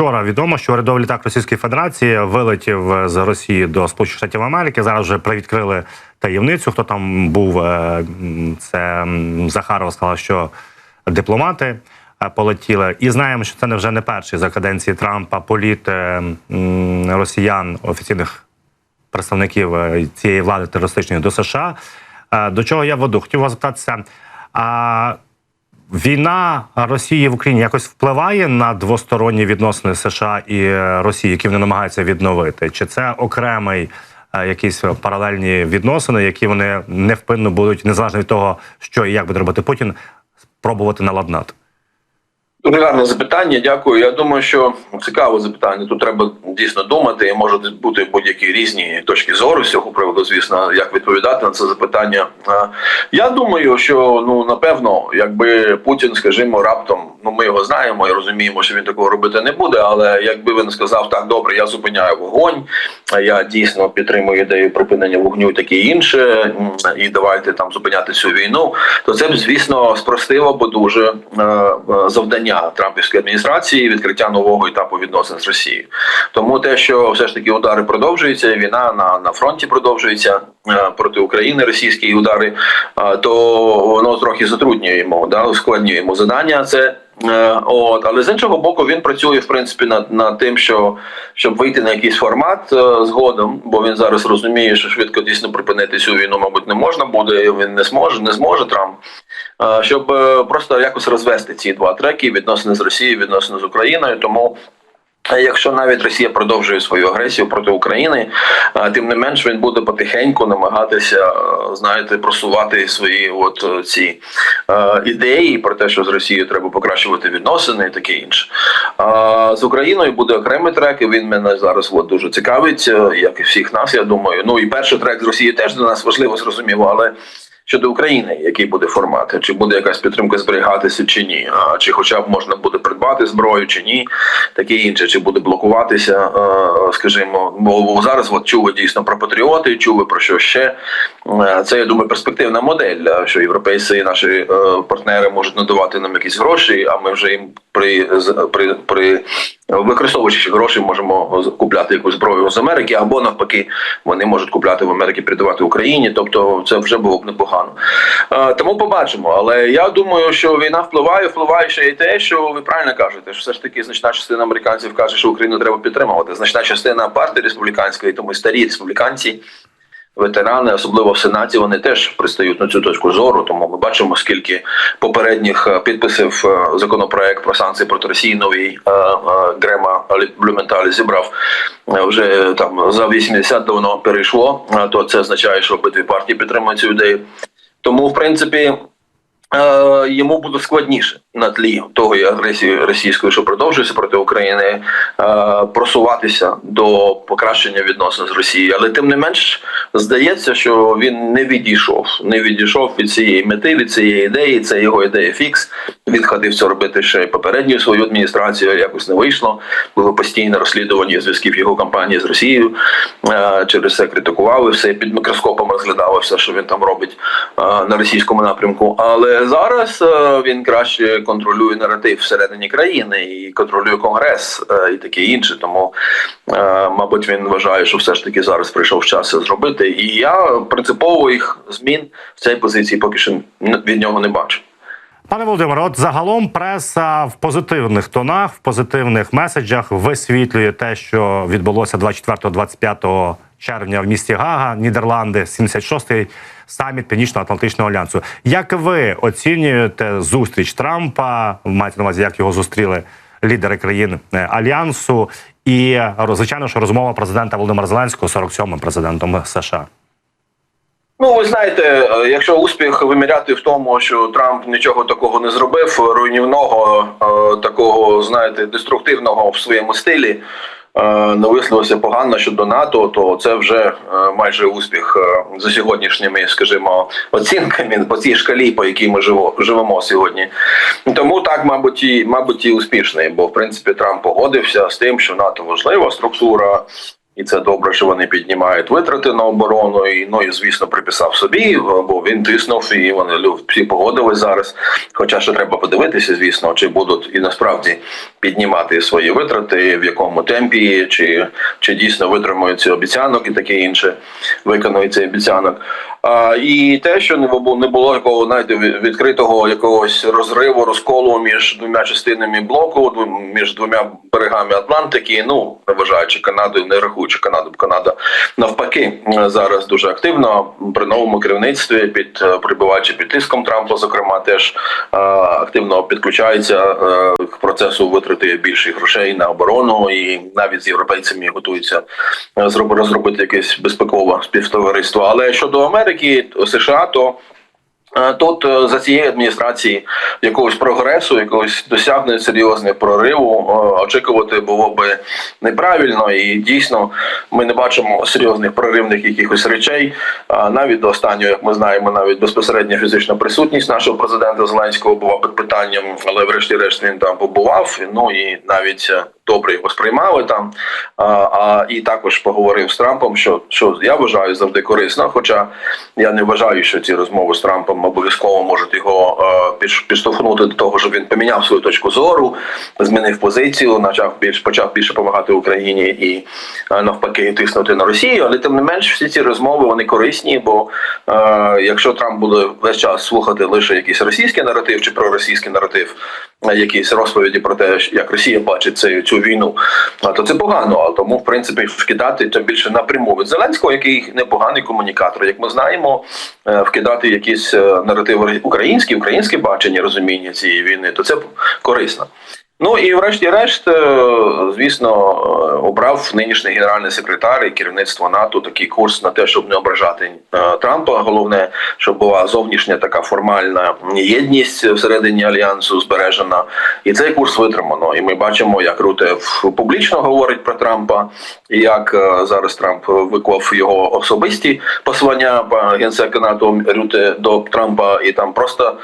вчора відомо, що урядовий літак Російської Федерації вилетів з Росії до Сполучених Штатів Америки. Зараз вже привідкрили таємницю. Хто там був? е, Це Захарова сказала, що дипломати е, полетіли. І знаємо, що це не вже не перший за каденції Трампа політ е, росіян офіційних представників цієї влади терористичної до США. До чого я веду? Хотів вас запитатися. Війна Росії в Україні якось впливає на двосторонні відносини США і е, Росії, які вони намагаються відновити? Чи це окремий е, якісь паралельні відносини, які вони невпинно будуть, незалежно від того, що і як буде робити Путін, спробувати наладнати? Гарне запитання. Дякую. Я думаю, що цікаве запитання. Тут треба дійсно думати. і Можуть бути будь-які різні точки зору з цього приводу. Звісно, як відповідати на це запитання. Я думаю, що ну напевно, якби Путін, скажімо, раптом, ну ми його знаємо і розуміємо, що він такого робити не буде. Але якби він сказав так, добре, я зупиняю вогонь, я дійсно підтримую ідею припинення вогню, і таке інше, і давайте там зупиняти цю війну, то це б звісно спростило би дуже е, е, завдання Трампівської адміністрації відкриття нового етапу відносин з Росією. Тому те, що все ж таки удари продовжуються, війна на, на фронті продовжується е, проти України, російські удари, е, то воно трохи затруднюємо, да, ускладнюємо задання. Це От, але з іншого боку, він працює в принципі над, над тим, що щоб вийти на якийсь формат е, згодом, бо він зараз розуміє, що швидко дійсно припинити цю війну, мабуть, не можна буде. і Він не зможе, не зможе Трамп. Е, щоб е, просто якось розвести ці два треки відносини з Росією, відносини з Україною. Тому Е, Якщо навіть Росія продовжує свою агресію проти України, е, тим не менш він буде потихеньку намагатися, е, знаєте, просувати свої от е, ці ідеї про те, що з Росією треба покращувати відносини і таке інше. А з Україною буде окремий трек, і він мене зараз от дуже цікавить, як і всіх нас. Я думаю. Ну і перший трек з Росією теж для нас важливо зрозуміло, але. Щодо України, який буде формат, чи буде якась підтримка зберігатися чи ні, а чи хоча б можна буде придбати зброю чи ні, таке інше, чи буде блокуватися, е, скажімо, бо зараз от чули дійсно про патріоти, чули про що ще. Е, Це я думаю перспективна модель, е, що європейці, наші партнери можуть надавати нам якісь гроші, а ми вже їм при при при використовуючи гроші, можемо купляти якусь зброю з Америки, або навпаки, вони можуть купляти в Америці, передавати Україні. Тобто, це вже було б непогано. Тому побачимо. Але я думаю, що війна впливає, впливає ще й те, що ви правильно кажете, що все ж таки значна частина американців каже, що Україну треба підтримувати. Значна частина партії республіканської, тому старі республіканці. Ветерани, особливо в сенаті, вони теж пристають на цю точку зору. Тому ми бачимо, скільки попередніх е, підписів е, законопроект про санкції проти Росії новий е, Грема Блюменталі зібрав вже там за 80 давно перейшло. То це означає, що обидві партії підтримують цю ідею. Тому, в принципі, йому буде складніше на тлі того агресії російської, що продовжується проти України, е, просуватися до покращення відносин з Росією. Але тим не менш здається, що він не відійшов, не відійшов від цієї мети, від цієї ідеї. Це його ідея фікс. Він хотів це робити ще й попередньою свою адміністрацію. Якось не вийшло. Було постійне розслідування зв'язків його кампанії з Росією. Е, Через це критикували все під мікроскопом розглядали все, що він там робить е, на російському напрямку. Але зараз е, він краще контролює наратив всередині країни і контролює конгрес е, і таке інше. Тому, е, мабуть, він вважає, що все ж таки зараз прийшов час це зробити. І я принципово їх змін в цій позиції поки що від нього не бачу. Пане Володимире, от загалом преса в позитивних тонах, в позитивних меседжах висвітлює те, що відбулося 24-25 червня в місті Гага, Нідерланди, 76-й саміт Північно-Атлантичного альянсу. Як ви оцінюєте зустріч Трампа? Маєте на увазі, як його зустріли лідери країн е, альянсу? І звичайно, що розмова президента Володимира Зеленського з 47-м президентом США. Ну, ви знаєте, е, якщо успіх виміряти в тому, що Трамп нічого такого не зробив, руйнівного, е, такого, знаєте, деструктивного в своєму стилі, не висловився погано щодо НАТО, то це вже е, майже успіх е, за сьогоднішніми, скажімо, оцінками по цій шкалі, по якій ми живемо сьогодні. Тому так, мабуть, і мабуть, і успішний, бо в принципі Трамп погодився з тим, що НАТО важлива структура. І це добре, що вони піднімають витрати на оборону. І ну і звісно приписав собі, бо він тиснув, і вони всі погодились зараз. Хоча ще треба подивитися, звісно, чи будуть і насправді піднімати свої витрати, в якому темпі, чи, чи дійсно витримують ці обіцянок і таке інше, виконують цей обіцянок. А, і те, що не було не було такого знаєте, відкритого якогось розриву, розколу між двома частинами блоку, між двома берегами Атлантики. Ну вважаючи Канаду, не рахуючи Канаду, бо Канада навпаки зараз дуже активно при новому керівництві під е, прибуваючи під тиском Трампа, зокрема, теж е, активно підключається е, к процесу витрати більше грошей на оборону, і навіть з європейцями готуються розробити якесь безпекове співтовариство. Але щодо Америки, США, то Е, Тут е, за цієї адміністрації якогось прогресу, якогось досягнення серйозних прориву е, очікувати було би неправильно, і дійсно ми не бачимо серйозних проривних якихось речей. Навіть до останнього, як ми знаємо, навіть безпосередня фізична присутність нашого президента Зеленського була під питанням, але врешті-решт він там побував. Ну і навіть е, добре його сприймали там. А і також поговорив з Трампом, що, що я вважаю завжди корисно. Хоча я не вважаю, що ці розмови з Трампом обов'язково можуть його е, підштовхнути до того, щоб він поміняв свою точку зору, змінив позицію, почав більш почав більше допомагати Україні і е, навпаки тиснути на Росію. Але тим не менш, всі ці розмови вони корисні, бо е, якщо Трамп буде весь час слухати лише якийсь російський наратив чи проросійський наратив, якісь розповіді про те, як Росія бачить цю, цю війну, то це погано. А тому, в принципі, вкидати тим більше напряму від Зеленського, який непоганий комунікатор. Як ми знаємо, е, вкидати якісь е, наративи українські, українське бачення розуміння цієї війни, то це корисно. Ну і врешті-решт, е, звісно, е, обрав нинішній генеральний секретар і керівництво НАТО такий курс на те, щоб не ображати е, Трампа. Головне, щоб була зовнішня така формальна єдність всередині альянсу збережена, і цей курс витримано. І ми бачимо, як Руте публічно говорить про Трампа, і як зараз Трамп виклав його особисті послання генсека НАТО Рюте до Трампа, і там просто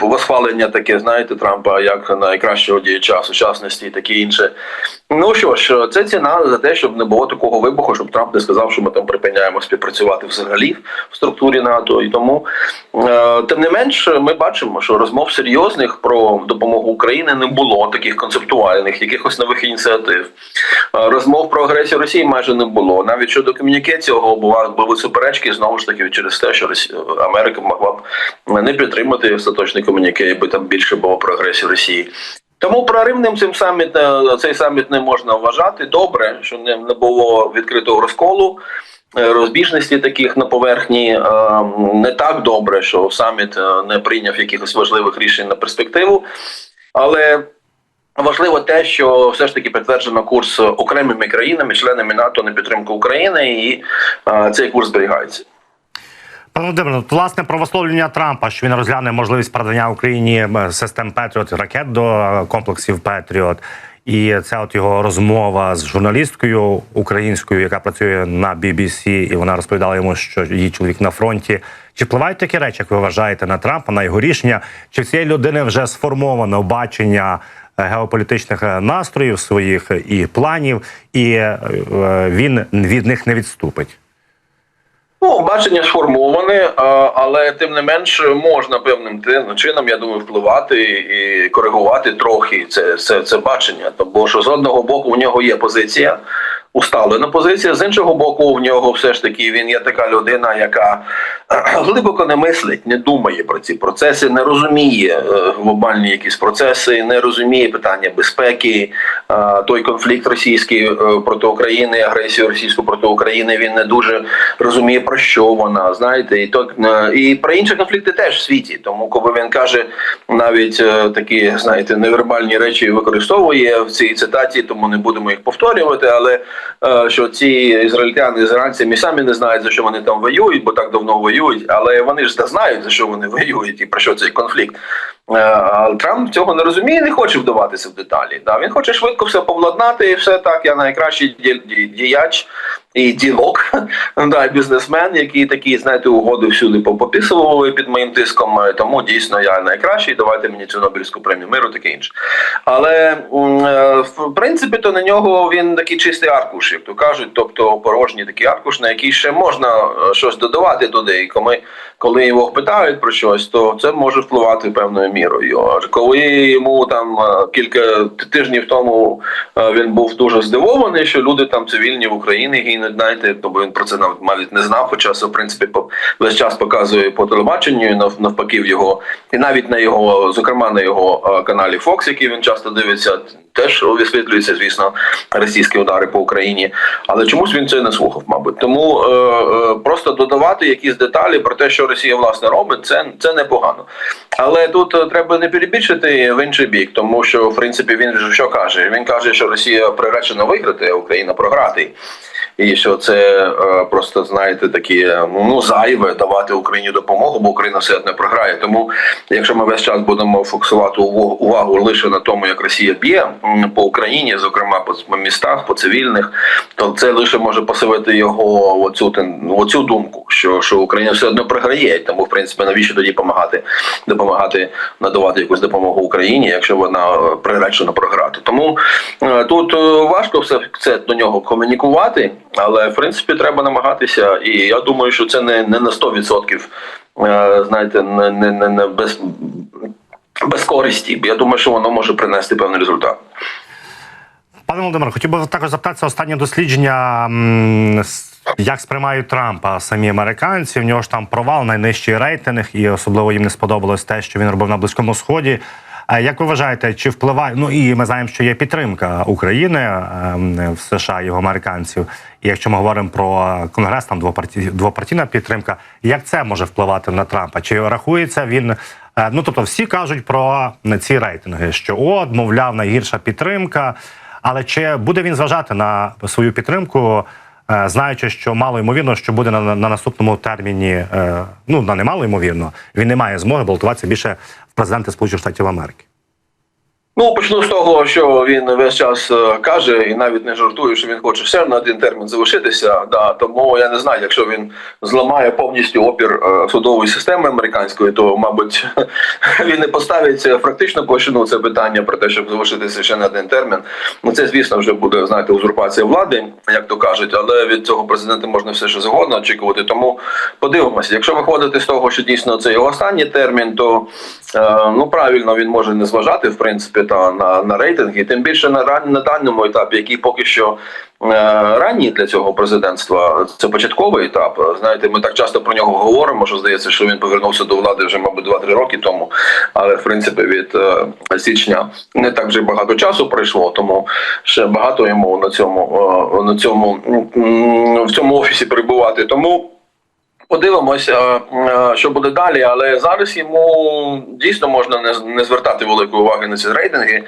восхвалення таке, знаєте, Трампа як найкращого діяча сучасності і таке інше. Ну що ж, це ціна за те, щоб не було такого вибуху, щоб Трамп не сказав, що ми там припиняємо співпрацювати взагалі в структурі НАТО. І тому, е, тим не менш, ми бачимо, що розмов серйозних про допомогу Україні не було таких концептуальних, якихось нових ініціатив. Е, Розмов про агресію Росії майже не було. Навіть щодо ком'юніке цього були суперечки знову ж таки через те, що Америка могла б не підтримати остаточний ком'юніке, якби там більше було про агресію Росії. Тому проривним цим саміт е, цей саміт не можна вважати. Добре, що не, було відкритого розколу. е, Розбіжності таких на поверхні е, не так добре, що саміт не прийняв якихось важливих рішень на перспективу, але важливо те, що все ж таки підтверджено курс окремими країнами, членами НАТО на підтримку України, і цей курс зберігається. Пане Володимире, власне про висловлення Трампа, що він розгляне можливість передання Україні е, систем Петріот ракет до е, комплексів Петріот. І це от його розмова з журналісткою українською, яка працює на BBC, і вона розповідала йому, що її чоловік на фронті. Чи впливають такі речі, як ви вважаєте, на Трампа, на його рішення? Чи в цієї людини вже сформовано бачення е, геополітичних настроїв своїх і планів, і він від них не відступить? Ну, бачення сформоване, але тим не менш можна певним чином, я думаю, впливати і коригувати трохи це, це, це бачення. Тому що з одного боку в нього є позиція, усталена позиція, з іншого боку, в нього все ж таки він є така людина, яка глибоко не мислить, не думає про ці процеси, не розуміє е, глобальні якісь процеси, не розуміє питання безпеки, е, той конфлікт російський е, проти України, агресію російську проти України. Він не дуже розуміє про що вона. Знаєте, і то і про інші конфлікти теж в світі. Тому, коли він каже навіть такі, знаєте, невербальні речі використовує в цій цитаті, тому не будемо їх повторювати. Але що ці ізраїльтяни ізраїльці самі не знають за що вони там воюють, бо так давно воюють, але вони ж знають за що вони воюють і про що цей конфлікт. Е, Трамп цього не розуміє, не хоче вдаватися в деталі. Да, він хоче швидко все повладнати, і все так. Я найкращий ді- ді- діяч. І ділок, да, бізнесмен, який такі, знаєте, угоди всюди пописували під моїм тиском. е, Тому дійсно я найкращий. Давайте мені цю Нобелівську премію миру, таке інше. Але е, в принципі, то на нього він такий чистий аркуш, як то кажуть, тобто порожній такий аркуш, на який ще можна е, щось додавати туди. І коли, коли його питають про щось, то це може впливати певною мірою. Коли йому там кілька тижнів тому він був дуже здивований, що люди там цивільні в Україні гинуть, знаєте, тобто він про це нав- навіть не знав, хоча в принципі по- весь час показує по телебаченню, навпаки в його, і навіть на його, зокрема на його е, каналі Fox, який він часто дивиться, теж висвітлюються, звісно, російські удари по Україні. Але чомусь він це не слухав, мабуть. Тому е, е, просто додавати якісь деталі про те, що Росія власне робить, це, це непогано. Але тут е, треба не перебільшити в інший бік, тому що в принципі він що каже? Він каже, що Росія приречена виграти, а Україна програти. І що це е, просто знаєте такі е, ну зайве давати Україні допомогу, бо Україна все одно програє. Тому якщо ми весь час будемо фокусувати увагу, лише на тому, як Росія б'є по Україні, зокрема по містах, по цивільних, то це лише може посилити його оцю оцю думку, що, що Україна все одно програє. Тому в принципі навіщо тоді допомагати допомагати надавати якусь допомогу Україні, якщо вона е, приречена програти. Тому е, тут е, важко все це до нього комунікувати, але в принципі треба намагатися. І я думаю, що це не, не на 100%, е, знаєте, не, не, не без, без користі. Я думаю, що воно може принести певний результат. Пане Володимире, хотів би також запитатися останнє дослідження, як сприймають Трампа самі американці. В нього ж там провал, найнижчий рейтинг, і особливо їм не сподобалось те, що він робив на Близькому Сході. А Як ви вважаєте, чи впливає? Ну і ми знаємо, що є підтримка України ем, в США, його американців. І якщо ми говоримо про конгрес, там двопарті... двопартійна підтримка. Як це може впливати на Трампа? Чи рахується він? Е, Ну тобто, всі кажуть про ці рейтинги, що от, мовляв, найгірша підтримка. Але чи буде він зважати на свою підтримку, е, знаючи, що мало ймовірно, що буде на, на наступному терміні, е, ну на немало ймовірно, він не має змоги балотуватися більше в президенти Сполучених Штатів Америки. Ну, почну з того, що він весь час е, каже, і навіть не жартує, що він хоче ще на один термін залишитися. Да, тому я не знаю, якщо він зламає повністю опір е, судової системи американської, то мабуть він не поставить е, практично площину це питання про те, щоб залишитися ще на один термін. Ну це звісно вже буде знаєте узурпація влади, як то кажуть, але від цього президента можна все що завгодно очікувати. Тому подивимося, якщо виходити з того, що дійсно це його останній термін, то ну правильно він може не зважати в принципі та на, на рейтинги, тим більше на ран на даному етапі, який поки що е, ранній для цього президентства. Це початковий етап. Знаєте, ми так часто про нього говоримо. Що здається, що він повернувся до влади вже, мабуть, 2-3 роки тому. Але в принципі від е, січня не так вже багато часу пройшло, тому ще багато йому на цьому е, на цьому в цьому офісі перебувати. Тому. Подивимося, е, що буде далі, але зараз йому дійсно можна не, звертати великої уваги на ці рейтинги.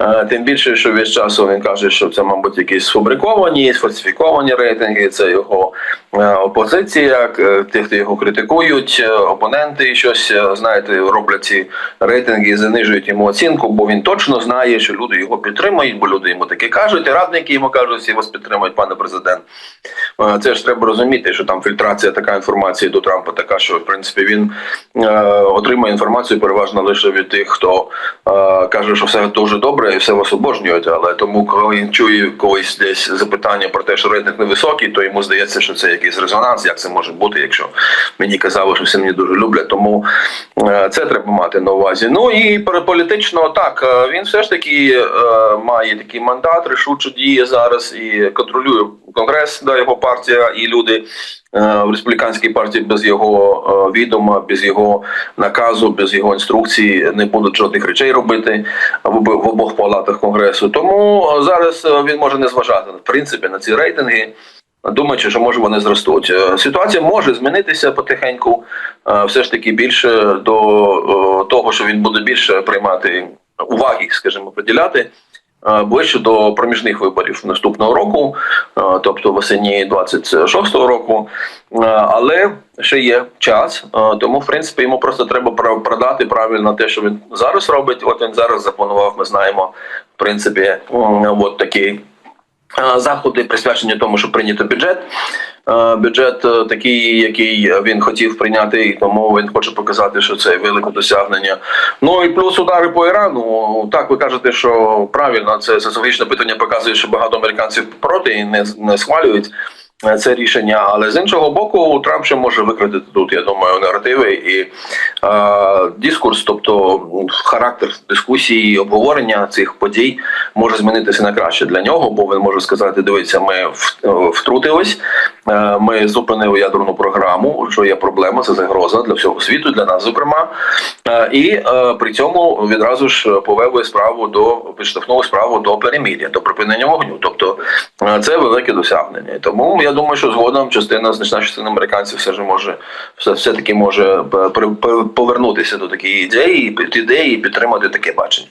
Е, Тим більше, що весь час він каже, що це, мабуть, якісь сфабриковані, сфальсифіковані рейтинги. Це його е, опозиція, е, ті, хто його критикують, е, опоненти щось е, знаєте, роблять ці рейтинги, і занижують йому оцінку, бо він точно знає, що люди його підтримують, бо люди йому таке кажуть. І радники йому кажуть, всі вас підтримують, пане президент. Е, Це ж треба розуміти, що там фільтрація така інформація до Трампа така, що в принципі він е, отримує інформацію переважно лише від тих, хто е, каже, що все дуже добре і все вас. Але тому, коли він чує когось десь запитання про те, що рейтинг невисокий, то йому здається, що це якийсь резонанс. Як це може бути, якщо мені казали, що всі мені дуже люблять. Тому е, це треба мати на увазі. Ну і політично так він все ж таки має такий мандат, рішуче діє зараз і контролює конгрес, да його партія і люди в республіканській партії без його е, відома, без його наказу, без його інструкції не будуть жодних речей робити в, обох палатах конгресу. Тому е, зараз е, він може не зважати в принципі на ці рейтинги. Думаючи, що може вони зростуть. Е, Ситуація може змінитися потихеньку, е, все ж таки більше до е, того, що він буде більше приймати уваги, скажімо, приділяти е, ближче до проміжних виборів наступного року, е, тобто восені 26-го року. Е, Але ще є час, е, тому в принципі йому просто треба про- продати правильно те, що він зараз робить. От він зараз запланував. Ми знаємо, в принципі, от такий е, заходи присвячені тому, що прийнято бюджет. Бюджет е, такий, який він хотів прийняти, і тому він хоче показати, що це велике досягнення. Ну і плюс удари по Ірану. Так ви кажете, що правильно це соціологічне питання показує, що багато американців проти і не, не схвалюють це рішення. Але з іншого боку, Трамп ще може викрити тут, я думаю, наративи і е, дискурс, тобто характер дискусії, обговорення цих подій може змінитися на краще для нього, бо він може сказати: дивіться, ми втрутились, е, ми зупинили ядерну програму, що є проблема, це загроза для всього світу, для нас, зокрема. Е, І е, при цьому відразу ж повели справу до підштовхнули справу до перемир'я, до припинення вогню. Тобто е, це велике досягнення. Тому я думаю, що згодом частина значна частина американців все ж може все, все таки може е, повернутися до такої ідеї, ідеї і підтримати таке бачення.